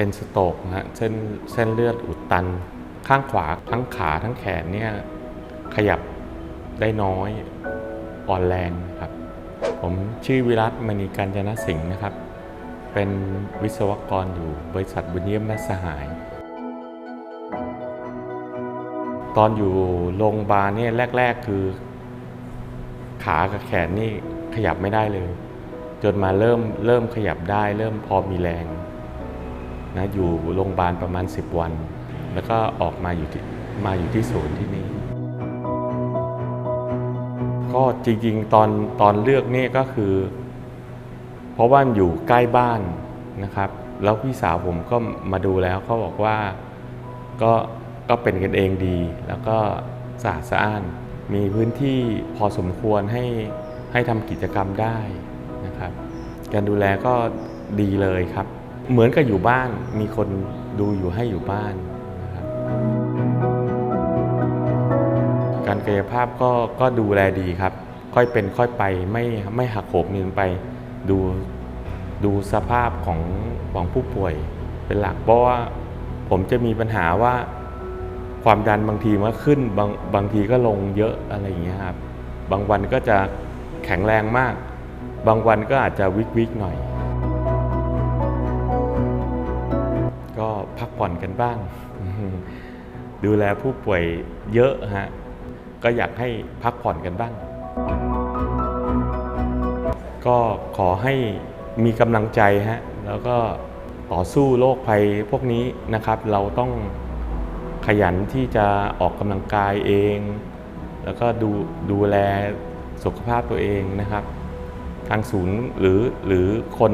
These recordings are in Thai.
เป็นสโตรกนะฮะเส้นเส้นเลือดอุดตัน ข้างขวาทั้งขาทั้งแขนเนี่ยขยับได้น้อยอ่อนแรงครับ ผมชื่อวิรัตมณีกัญจนสิงห์นะครับ เป็นวิศวกรอยู่บริษัทบุญเยี่ยมและสหาย ตอนอยู่โรงพยาบาลเนี่ยแรก ๆ คือ ขากับแขนนี่ขยับไม่ได้เลย จนมาเริ่มเริ่มขยับได้ เริ่มพอมีแรง นะอยู่โรงพยาบาลประมาณ 10 วัน แล้วก็ออกมาอยู่ที่มาอยู่ที่ศูนย์ที่นี่ก็จริงๆตอนตอนเลือกนี่ก็คือ เพราะว่ามันอยู่ใกล้บ้านนะครับ แล้วพี่สาวผมก็มาดูแล้วเขาบอกว่าก็ก็เป็นกันเองดี แล้วก็สะอาดสะอ้าน มีพื้นที่พอสมควรให้ให้ทำกิจกรรมได้นะครับ การดูแลก็ดีเลยครับ เหมือนกับอยู่บ้านมีคนดูอยู่ให้อยู่บ้านนะครับการกายภาพก็ก็ดูแลดีครับ ค่อยเป็นค่อยไปไม่ไม่หักโหมเงินไป ดูดูสภาพของของผู้ป่วยเป็นหลักเพราะว่าผมจะมีปัญหาว่าความดันบางทีมันขึ้นบางบางทีก็ลงเยอะอะไรอย่างเงี้ยครับ บางวันก็จะแข็งแรงมาก บางวันก็อาจจะวิกวิกหน่อย ผ่อนกันบ้าง ดูแลผู้ป่วยเยอะฮะก็อยากให้พักผ่อนกันบ้าง ก็ขอให้มีกำลังใจฮะแล้วก็ต่อสู้โรคภัยพวกนี้นะครับ เราต้องขยันที่จะออกกำลังกายเอง แล้วก็ดูดูแลสุขภาพตัวเองนะครับ ทางศูนย์หรือหรือคน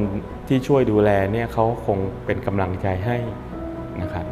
ที่ช่วยดูแลเนี่ยเขาคงเป็นกำลังใจให้ นะครับ